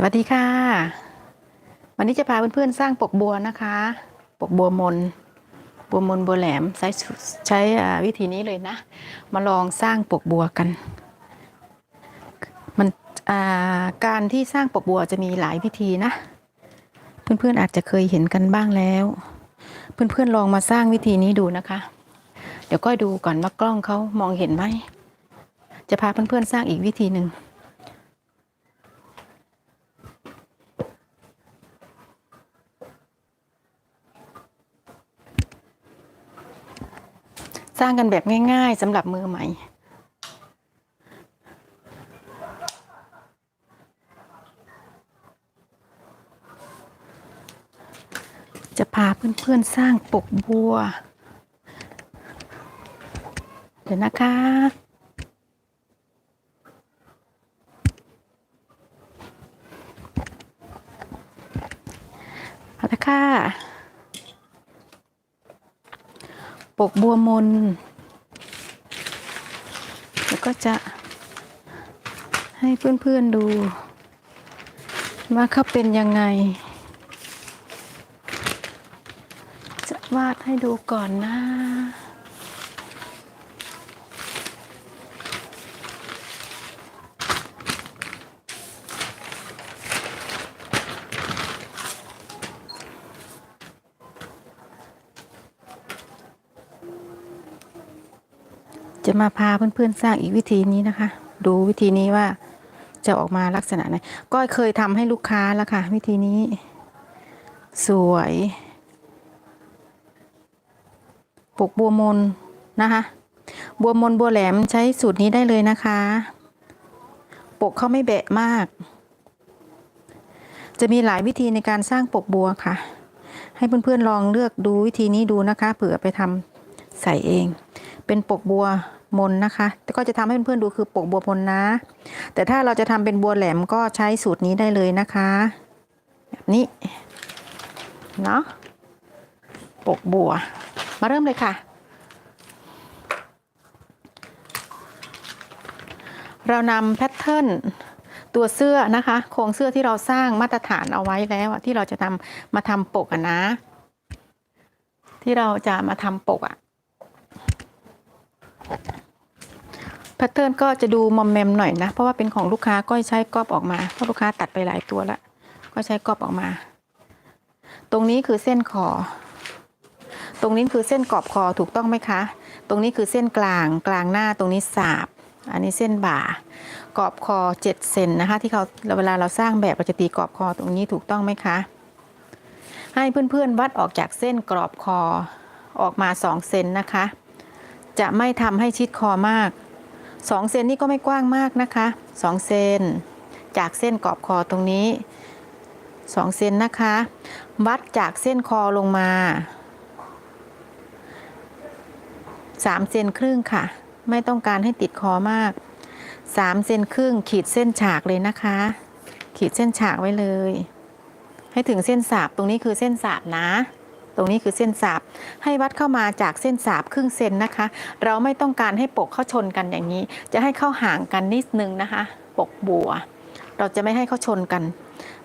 สวัสดีค่ะ วันนี้จะพาเพื่อนๆสร้างปกบัวนะคะ ปกบัวมน บัวมนบัวแหลมใช้ใช้วิธีนี้เลยนะ มาลองสร้างปกบัวกัน มันการที่สร้างปกบัวจะมีหลายวิธีนะ เพื่อนๆอาจจะเคยเห็นกันบ้างแล้ว เพื่อนๆลองมาสร้างวิธีนี้ดูนะคะ เดี๋ยวก็ดูก่อนว่ากล้องเขามองเห็นไหมจะพาเพื่อนๆสร้างอีกวิธีหนึ่ง สร้างกันแบบง่ายๆสำหรับมือใหม่ จะพาเพื่อนๆสร้างปกบัว เดี๋ยวนะคะ เอาละค่ะ ปกบัวมนแล้วก็จะให้เพื่อนๆดู ว่าเขาเป็นยังไง จะวาดให้ดูก่อนนะ มาพาเพื่อนๆสร้างอีกวิธีนี้นะคะ ดูวิธีนี้ว่าจะออกมาลักษณะไหนก็เคยทำให้ลูกค้าแล้วค่ะ วิธีนี้ สวยปลูกบัวมนนะคะ บัวมนบัวแหลมใช้สูตรนี้ได้เลยนะคะ ปกเขาไม่แบะมาก จะมีหลายวิธีในการสร้างปกบัวค่ะ ให้เพื่อนๆลองเลือกดูวิธีนี้ดูนะคะ เผื่อไปทำใส่เอง เป็นปกบัว มนนะคะแต่ก็จะทำให้เพื่อนๆดูคือปกบัวมนนะ แต่ถ้าเราจะทำเป็นบัวแหลมก็ใช้สูตรนี้ได้เลยนะคะ แบบนี้เนาะปกบัว มาเริ่มเลยค่ะ เรานำแพทเทิร์นตัวเสื้อนะคะ โครงเสื้อที่เราสร้างมาตรฐานเอาไว้แล้วที่เราจะทำมาทำปกอะนะ ที่เราจะมาทำปกอะ แพทเทิร์นก็จะดูมอมแมมหน่อยนะ เพราะว่าเป็นของลูกค้าก็ใช้กรอบออกมา เพราะลูกค้าตัดไปหลายตัวแล้วก็ใช้กรอบออกมา ตรงนี้คือเส้นคอ ตรงนี้คือเส้นกรอบคอถูกต้องไหมคะ ตรงนี้คือเส้นกลางกลางหน้าตรงนี้สาบ อันนี้เส้นบ่ากรอบคอ7เซนนะคะ ที่เขาเวลาเราสร้างแบบเราจะตีกรอบคอตรงนี้ถูกต้องไหมคะ ให้เพื่อนๆวัดออกจากเส้นกรอบคอออกมา2เซนนะคะ จะไม่ทำให้ชิดคอมาก 2 เซนนี่ก็ไม่กว้างมากนะคะ2เซนจากเส้นกรอบคอตรงนี้ 2 เซนนะคะ วัดจากเส้นคอลงมา 3 เซนครึ่งค่ะ ไม่ต้องการให้ติดคอมาก 3 เซนครึ่งขีดเส้นฉากเลยนะคะ ขีดเส้นฉากไว้เลย ให้ถึงเส้นสาบตรงนี้คือเส้นสาบนะ ตรงนี้คือเส้นสาบ ให้วัดเข้ามาจากเส้นสาบครึ่งเซนนะคะ เราไม่ต้องการให้ปกเข้าชนกันอย่างนี้ จะให้เข้าห่างกันนิดนึงนะคะ ปกบัว เราจะไม่ให้เข้าชนกัน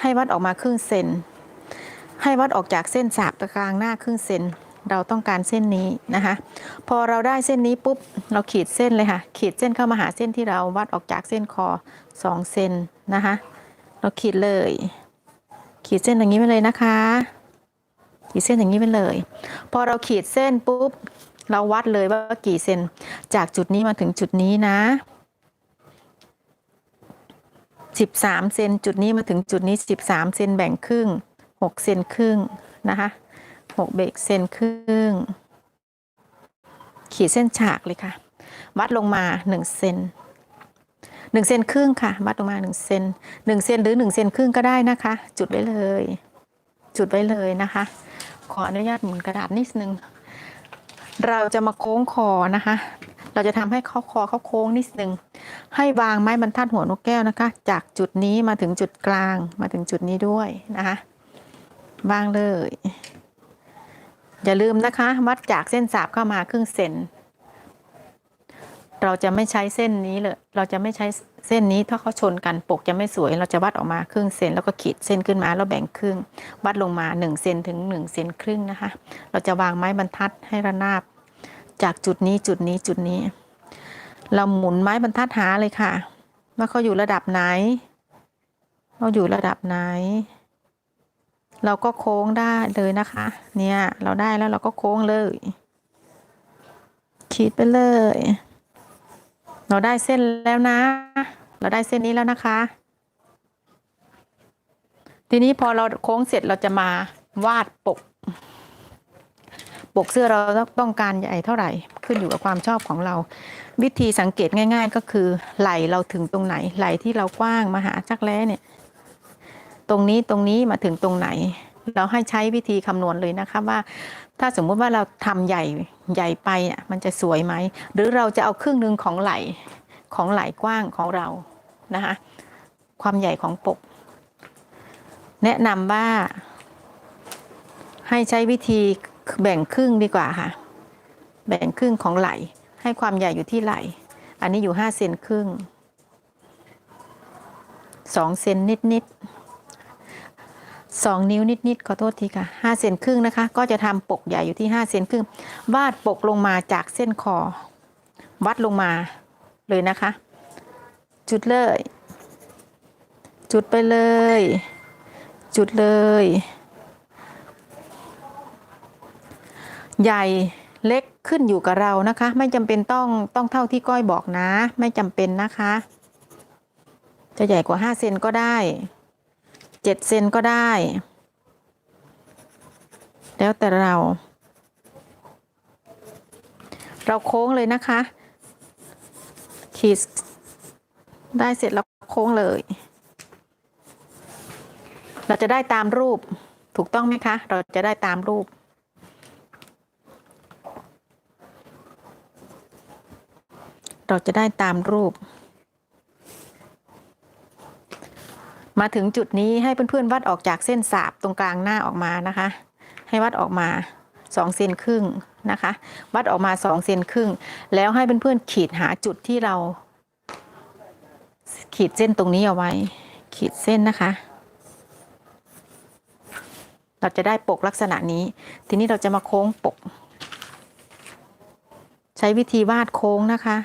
ให้วัดออกมาครึ่งเซน ให้วัดออกจากเส้นสาบกลางหน้าครึ่งเซนเราต้องการเส้นนี้นะคะ พอเราได้เส้นนี้ปุ๊บเราขีดเส้นเลยค่ะ ขีดเส้นเข้ามาหาเส้นที่เราวัดออกจากเส้นคอ2เซนนะคะ เราขีดเลย ขีดเส้นอย่างนี้ไปเลยนะคะ ขีดเส้นอย่างนี้ไปเลย พอเราขีดเส้นปุ๊บเราวัดเลยว่ากี่เซนจากจุดนี้มาถึงจุดนี้นะ 13 เซนจุดนี้มาถึงจุดนี้ 13 เซนแบ่งครึ่ง 6 เซนครึ่งนะคะ6เบรกเซนครึ่ง ขีดเส้นฉากเลยค่ะ วัดลงมา 1 เซน1เซนครึ่งค่ะ วัดลงมา 1 เซน1เซนหรือ 1 เซนครึ่งก็ได้นะคะ จุดไว้เลย จุดไว้เลยนะคะ ขออนุญาตหมุนกระดาษนิดนึง เราจะมาโค้งคอนะคะ เราจะทำให้เขาคอเขาโค้งนิดนึง ให้วางไม้บรรทัดหัวนกแก้วนะคะ จากจุดนี้มาถึงจุดกลางมาถึงจุดนี้ด้วยนะคะวางเลย อย่าลืมนะคะวัดจากเส้นสาบเข้ามาครึ่งเซนเราจะไม่ใช้เส้นนี้เลย เราจะไม่ใช้ เส้นนี้ถ้าเขาชนกันปกจะไม่สวย เราจะวัดออกมาครึ่งเซนแล้วก็ขีดเส้นขึ้นมาแล้วแบ่งครึ่ง วัดลงมา1เซนถึง1เซนครึ่งนะคะ เราจะวางไม้บรรทัดให้ระนาบ จากจุดนี้จุดนี้จุดนี้ เราหมุนไม้บรรทัดหาเลยค่ะว่าเขาอยู่ระดับไหนเขาอยู่ระดับไหน เราก็โค้งได้เลยนะคะ เนี่ยเราได้แล้วเราก็โค้งเลยขีดไปเลย เราได้เส้นแล้วนะ เราได้เส้นนี้แล้วนะคะ ทีนี้พอเราโค้งเสร็จเราจะมาวาดปก ปกเสื้อเราต้องการใหญ่เท่าไหร่ ขึ้นอยู่กับความชอบของเรา วิธีสังเกตง่าย ๆ ก็คือไหลเราถึงตรงไหน ไหลที่เรากว้างมาหาจักแร้เนี่ย ตรงนี้ตรงนี้มาถึงตรงไหน เราให้ใช้วิธีคำนวณเลยนะคะว่า ถ้าสมมุติว่าเราทำใหญ่ใหญ่ไปอะมันจะสวยไหม หรือเราจะเอาครึ่งหนึ่งของไหลของไหลกว้างของเรานะคะความใหญ่ของปก แนะนำว่า ให้ใช้วิธีแบ่งครึ่งดีกว่าค่ะแบ่งครึ่งของไหลให้ความใหญ่อยู่ที่ไหล อันนี้อยู่ห้าเซนครึ่งสองเซนนิดนิด สองนิ้วนิดๆขอโทษทีค่ะห้าเซนครึ่งนะคะ ก็จะทำปกใหญ่อยู่ที่ห้าเซนครึ่งวาดปกลงมาจากเส้นคอ วัดลงมาเลยนะคะ จุดเลย จุดไปเลย จุดเลย ใหญ่เล็กขึ้นอยู่กับเรานะคะ ไม่จำเป็นต้องต้องเท่าที่ก้อยบอกนะ ไม่จำเป็นนะคะ จะใหญ่กว่าห้าเซนก็ได้ เจ็ดเซนก็ได้ แล้วแต่เรา เราโค้งเลยนะคะ ขีดได้เสร็จแล้วโค้งเลย เราจะได้ตามรูปถูกต้องไหมคะ เราจะได้ตามรูปเราจะได้ตามรูป มาถึงจุดนี้ให้เพื่อนๆวัดออกจากเส้นสาบตรงกลางหน้าออกมานะคะ ให้วัดออกมา2เซนครึ่งนะคะ วัดออกมา2เซนครึ่ง แล้วให้เพื่อนๆขีดหาจุดที่เรา ขีดเส้นตรงนี้เอาไว้ ขีดเส้นนะคะ เราจะได้ปกลักษณะนี้ ทีนี้เราจะมาโค้งปก ใช้วิธีวาดโค้งนะคะ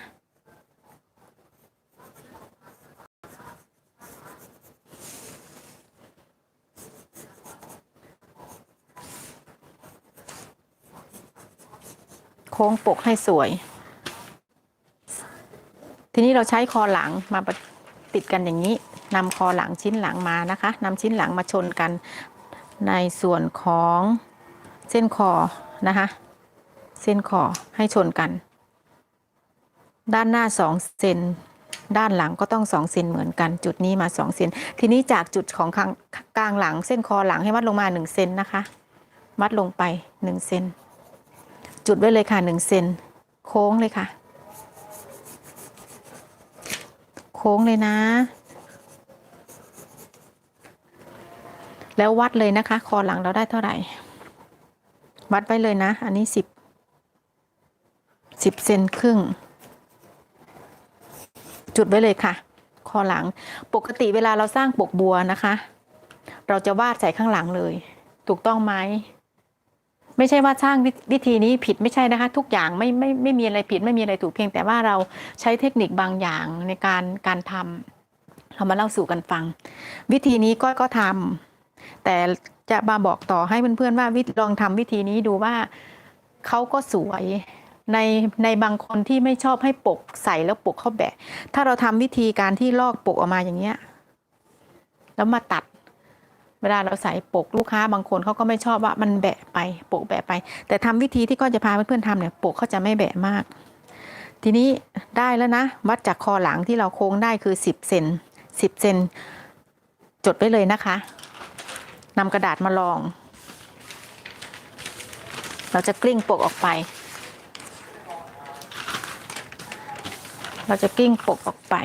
โค้งปกให้สวย ทีนี้เราใช้คอหลังมาติดกันอย่างนี้นำคอหลังชิ้นหลังมานะคะนำชิ้นหลังมาชนกันในส่วนของเส้นคอนะคะ เส้นคอให้ชนกัน ด้านหน้า2เซนด้านหลังก็ต้อง2เซนเหมือนกัน จุดนี้มา2เซนทีนี้จากจุดของข้างกลางหลังเส้นคอหลังให้วัดลงมา1เซนนะคะ วัดลงไป1เซน จุดไว้เลยค่ะ1เซนโค้งเลยค่ะ โค้งเลยนะ แล้ววัดเลยนะคะ คอหลังเราได้เท่าไหร่ วัดไว้เลยนะ อันนี้สิบสิบเซนครึ่ง จุดไว้เลยค่ะ คอหลังปกติเวลาเราสร้างปกบัวนะคะ เราจะวาดใส่ข้างหลังเลย ถูกต้องไหม ไม่ใช่ว่าสร้างวิธีนี้ผิดไม่ใช่นะคะ ทุกอย่างไม่ไม่ไม่มีอะไรผิดไม่มีอะไรถูกเพียงแต่ว่าเราใช้เทคนิคบางอย่างในการการทำเรามาเล่าสู่กันฟัง วิธีนี้ก็ก็ทำแต่จะมาบอกต่อให้เพื่อนๆว่าวิลองทำวิธีนี้ดูว่าเขาก็สวยในในบางคนที่ไม่ชอบให้ปกใส่แล้วปกเข้าแบะ ถ้าเราทำวิธีการที่ลอกปกออกมาอย่างเงี้ย แล้วมาตัด เวลาเราใส่ปกลูกค้าบางคนเขาก็ไม่ชอบว่ามันแบะไปปกแบะไป แต่ทำวิธีที่ก็จะพาเพื่อนๆทำเนี่ยปกเขาจะไม่แบะมาก ทีนี้ได้แล้วนะ วัดจากคอหลังที่เราโค้งได้คือ 10เซน10เซนจดไว้เลยนะคะนำกระดาษมาลอง เราจะกลิ้งปกออกไป เราจะกลิ้งปกออกไป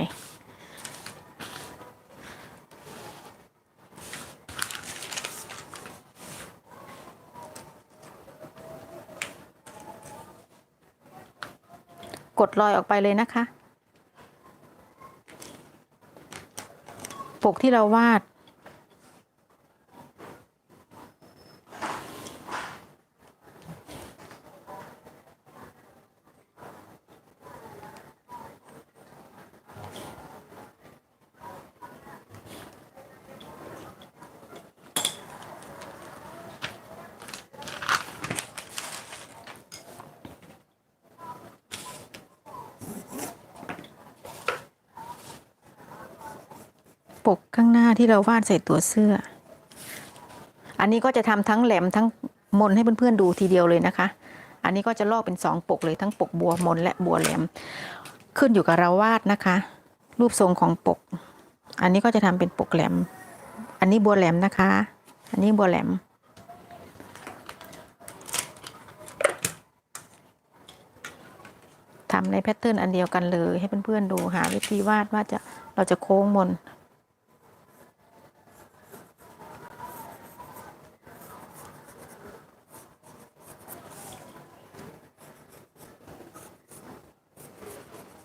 กดรอยออกไปเลยนะคะ ปกที่เราวาด ปกข้างหน้าที่เราวาดใส่ตัวเสื้อ อันนี้ก็จะทำทั้งแหลมทั้งมนให้เพื่อนๆดูทีเดียวเลยนะคะ อันนี้ก็จะลอกเป็นสองปกเลยทั้งปกบัวมนและบัวแหลม ขึ้นอยู่กับเราวาดนะคะ รูปทรงของปก อันนี้ก็จะทำเป็นปกแหลม อันนี้บัวแหลมนะคะ อันนี้บัวแหลมทำในแพทเทิร์นอันเดียวกันเลย ให้เพื่อนๆดูหาวิธีวาดว่าจะเราจะโค้งมน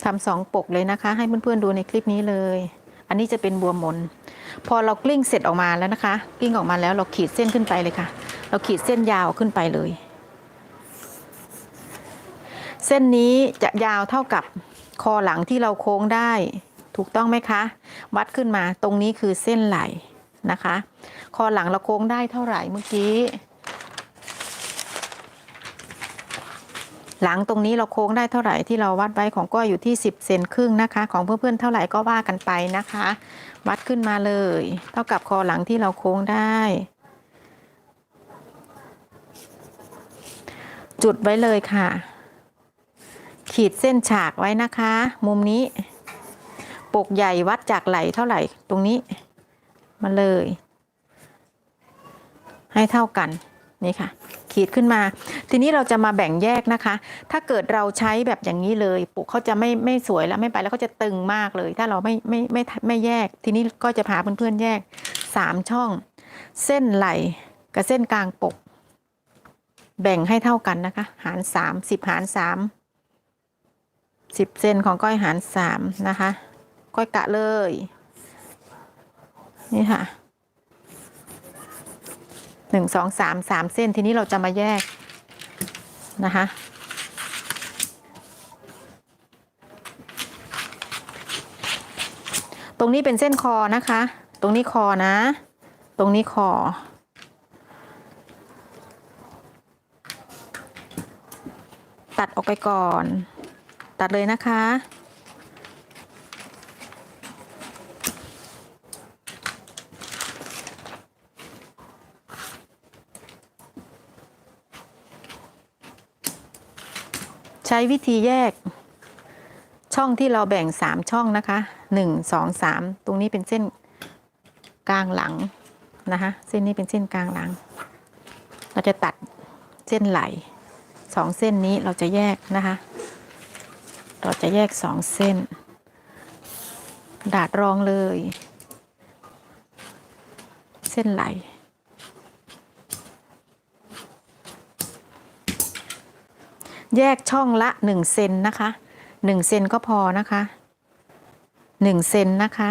ทำสองปกเลยนะคะ ให้เพื่อนๆดูในคลิปนี้เลย อันนี้จะเป็นบัวมน พอเรากลิ้งเสร็จออกมาแล้วนะคะ กลิ้งออกมาแล้วเราขีดเส้นขึ้นไปเลยค่ะ เราขีดเส้นยาวขึ้นไปเลย เส้นนี้จะยาวเท่ากับคอหลังที่เราโค้งได้ ถูกต้องไหมคะ วัดขึ้นมาตรงนี้คือเส้นไหลนะคะ คอหลังเราโค้งได้เท่าไหร่เมื่อกี้ หลังตรงนี้เราโค้งได้เท่าไหร่ที่เราวัดไว้ของก้อยอยู่ที่ 10 เซนครึ่งนะคะ ของเพื่อนๆเท่าไหร่ก็ว่ากันไปนะคะ วัดขึ้นมาเลย เท่ากับคอหลังที่เราโค้งได้ จุดไว้เลยค่ะ ขีดเส้นฉากไว้นะคะ มุมนี้ ปกใหญ่วัดจากไหลเท่าไหร่ตรงนี้ มาเลย ให้เท่ากันนี่ค่ะ ขีดขึ้นมา ทีนี้เราจะมาแบ่งแยกนะคะ ถ้าเกิดเราใช้แบบอย่างนี้เลยปกเขาจะไม่ไม่สวยแล้วไม่ไปแล้วเขาจะตึงมากเลย ถ้าเราไม่ไม่ไม่ไม่แยก ทีนี้ก็จะพาเพื่อนๆแยกสามช่อง เส้นไหลกับเส้นกลางปก แบ่งให้เท่ากันนะคะ หารสามสิบหารสามสิบเซนของก้อยหารสามนะคะ ก้อยกะเลย นี่ค่ะ หนึ่งสองสามสามเส้นทีนี้เราจะมาแยกนะคะตรงนี้เป็นเส้นคอนะคะ ตรงนี้คอนะ ตรงนี้คอ ตัดออกไปก่อน ตัดเลยนะคะ ช้วิธีแยกช่องที่เราแบ่งสามช่องนะคะหนึ่งสองสามตรงนี้เป็นเส้นกลางหลังนะคะ เส้นนี้เป็นเส้นกลางหลัง เราจะตัดเส้นไหลสองเส้นนี้เราจะแยกนะคะ เราจะแยกสองเส้น ดาดรองเลย เส้นไหล แยกช่องละหนึ่งเซนนะคะหนึ่งเซนก็พอนะคะหนึ่งเซนนะคะ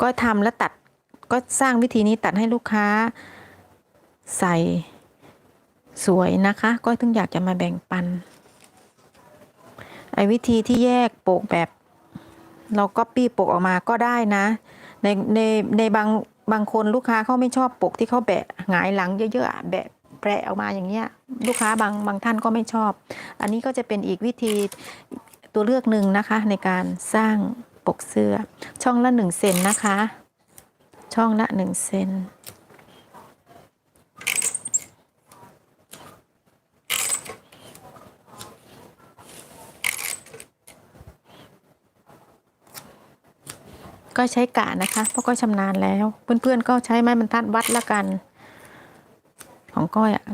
ก็ทำแล้วตัดก็สร้างวิธีนี้ตัดให้ลูกค้าใส่สวยนะคะ ก็ถึงอยากจะมาแบ่งปัน ไอ้วิธีที่แยกโปกแบบ เราก็ปี้ปกออกมาก็ได้นะ ในในในบางบางคนลูกค้าเขาไม่ชอบปกที่เขาแบะหงายหลังเยอะๆแบะแปะออกมาอย่างเงี้ยลูกค้าบางบางท่านก็ไม่ชอบ อันนี้ก็จะเป็นอีกวิธีตัวเลือกหนึ่งนะคะ ในการสร้างปกเสื้อช่องละหนึ่งเซนนะคะ ช่องละหนึ่งเซน ก็ใช้กะนะคะเพราะก้อยชำนาญแล้ว เพื่อนๆก็ใช้ไม้บรรทัดวัดละกัน ของก้อยอะ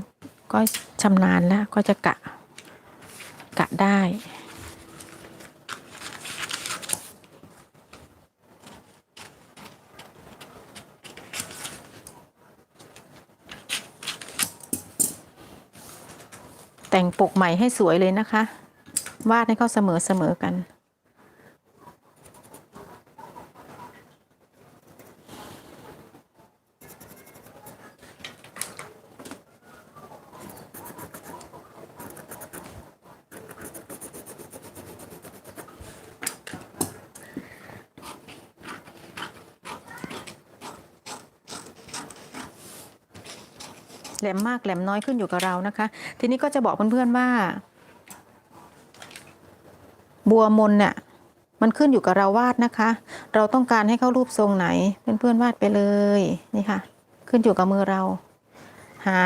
ก้อยชำนาญแล้วก็จะกะกะได้แต่งปกใหม่ให้สวยเลยนะคะ วาดให้เขาเสมอเสมอกัน หลมมากแหลมน้อยขึ้นอยู่กับเรานะคะ ทีนี้ก็จะบอกเพื่อนๆว่า บัวมนเนี่ยมันขึ้นอยู่กับเราวาดนะคะ เราต้องการให้เข้ารูปทรงไหน เพื่อนๆวาดไปเลยนี่ค่ะ ขึ้นอยู่กับมือเรา หา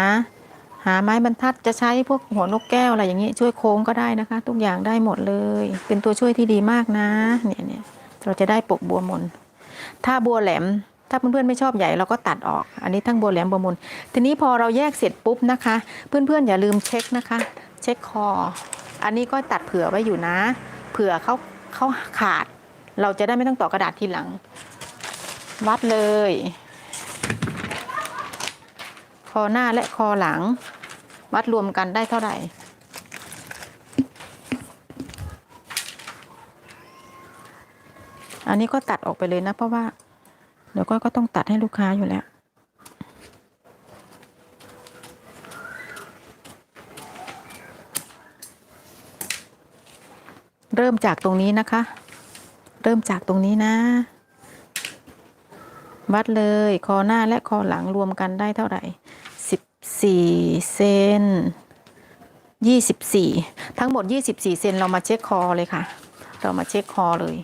หาไม้บรรทัดจะใช้พวกหัวนกแก้วอะไรอย่างนี้ช่วยโค้งก็ได้นะคะ ทุกอย่างได้หมดเลย เป็นตัวช่วยที่ดีมากนะ เนี่ยเนี่ยเราจะได้ปกบัวมน ถ้าบัวแหลม ถ้าเพื่อนๆไม่ชอบใหญ่เราก็ตัดออก อันนี้ทั้งบัวแหลมบัวมนทีนี้พอเราแยกเสร็จปุ๊บนะคะ เพื่อนๆอย่าลืมเช็คนะคะ เช็คคอ อันนี้ก็ตัดเผื่อไว้อยู่นะ เผื่อเขาเขาขาด เราจะได้ไม่ต้องต่อกระดาษทีหลัง วัดเลย คอหน้าและคอหลัง วัดรวมกันได้เท่าไหร่อันนี้ก็ตัดออกไปเลยนะเพราะว่า ดี๋ยวก็ก็ต้องตัดให้ลูกค้าอยู่แล้ว เริ่มจากตรงนี้นะคะ เริ่มจากตรงนี้นะ วัดเลยคอหน้าและคอหลังรวมกันได้เท่าไหร่สิบี่เซนยี่สิบี่ทั้งหมดยี่สิบี่เซนเรามาเช็คคอเลยค่ะ เรามาเช็คคอเลย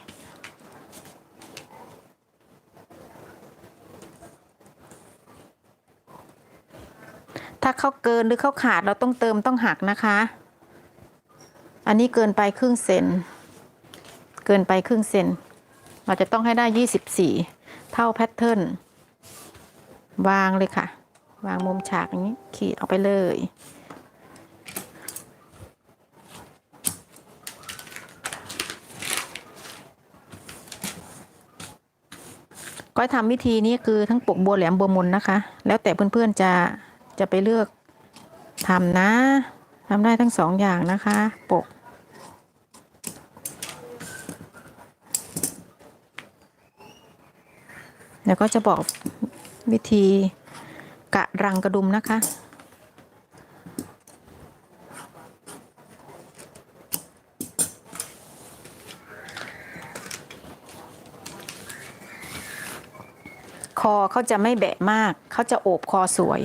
ถ้าเขาเกินหรือเขาขาดเราต้องเติมต้องหักนะคะ อันนี้เกินไปครึ่งเซน เกินไปครึ่งเซน เราจะต้องให้ได้ 24 เท่าแพทเทิร์น วางเลยค่ะ วางมุมฉากอย่างนี้ ขีดออกไปเลยก้อยทำวิธีนี้คือทั้งปกบัวแหลมบัวมนนะคะ แล้วแต่เพื่อนๆจะ จะไปเลือกทำนะทำได้ทั้งสองอย่างนะคะ ปกเดี๋ยวก็จะบอกวิธีกะรังกระดุมนะคะ คอเขาจะไม่แบะมาก เขาจะโอบคอสวย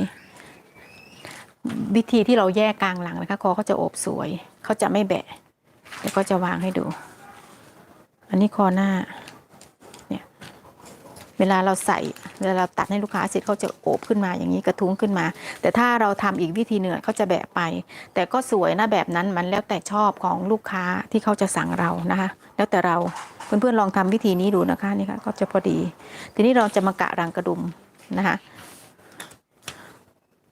วิธีที่เราแยกกลางหลังนะคะคอเขาจะโอบสวยเขาจะไม่แบะเดี๋ยวก็จะวางให้ดู อันนี้คอหน้าเนี่ยเวลาเราใส่เวลาเราตัดให้ลูกค้าเสร็จเขาจะโอบขึ้นมาอย่างนี้กระทุ้งขึ้นมา แต่ถ้าเราทำอีกวิธีหนึ่งเขาจะแบะไป แต่ก็สวยนะแบบนั้นมันแล้วแต่ชอบของลูกค้าที่เขาจะสั่งเรานะคะ แล้วแต่เราเพื่อนๆลองทำวิธีนี้ดูนะคะนี่ค่ะก็จะพอดี ทีนี้เราจะมากะรังกระดุมนะคะ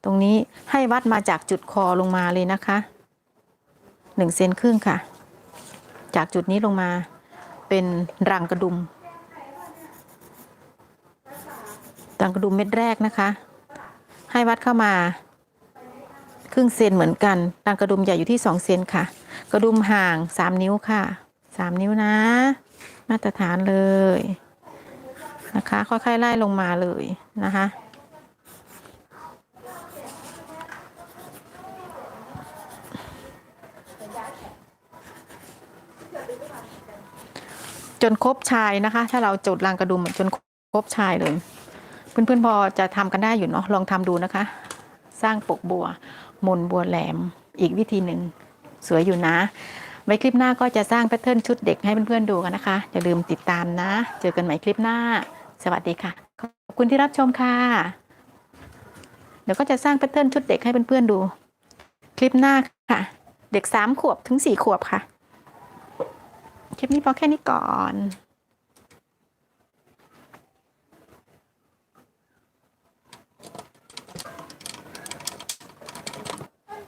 ตรงนี้ให้วัดมาจากจุดคอลงมาเลยนะคะหนึ่งเซนครึ่งค่ะ จากจุดนี้ลงมาเป็นรังกระดุมรังกระดุมเม็ดแรกนะคะ ให้วัดเข้ามาครึ่งเซนเหมือนกันรังกระดุมใหญ่อยู่ที่สองเซนค่ะ กระดุมห่างสามนิ้วค่ะสามนิ้วนะ มาตรฐานเลยนะคะ ค่อยๆไล่ลงมาเลยนะคะ จนครบชายนะคะ ถ้าเราจดรางกระดุมจนครบชายเลย เพื่อนๆพอจะทำกันได้อยู่เนาะลองทำดูนะคะ สร้างปกบัวมนบัวแหลมอีกวิธีหนึ่งสวยอยู่นะ ไว้คลิปหน้าก็จะสร้างแพทเทิร์นชุดเด็กให้เพื่อนๆดูกันนะคะ อย่าลืมติดตามนะ เจอกันใหม่คลิปหน้า สวัสดีค่ะ ขอบคุณที่รับชมค่ะ เดี๋ยวก็จะสร้างแพทเทิร์นชุดเด็กให้เพื่อนๆดู คลิปหน้าค่ะ เด็กสามขวบถึงสี่ขวบค่ะ คลิปนี้พอแค่นี้ก่อน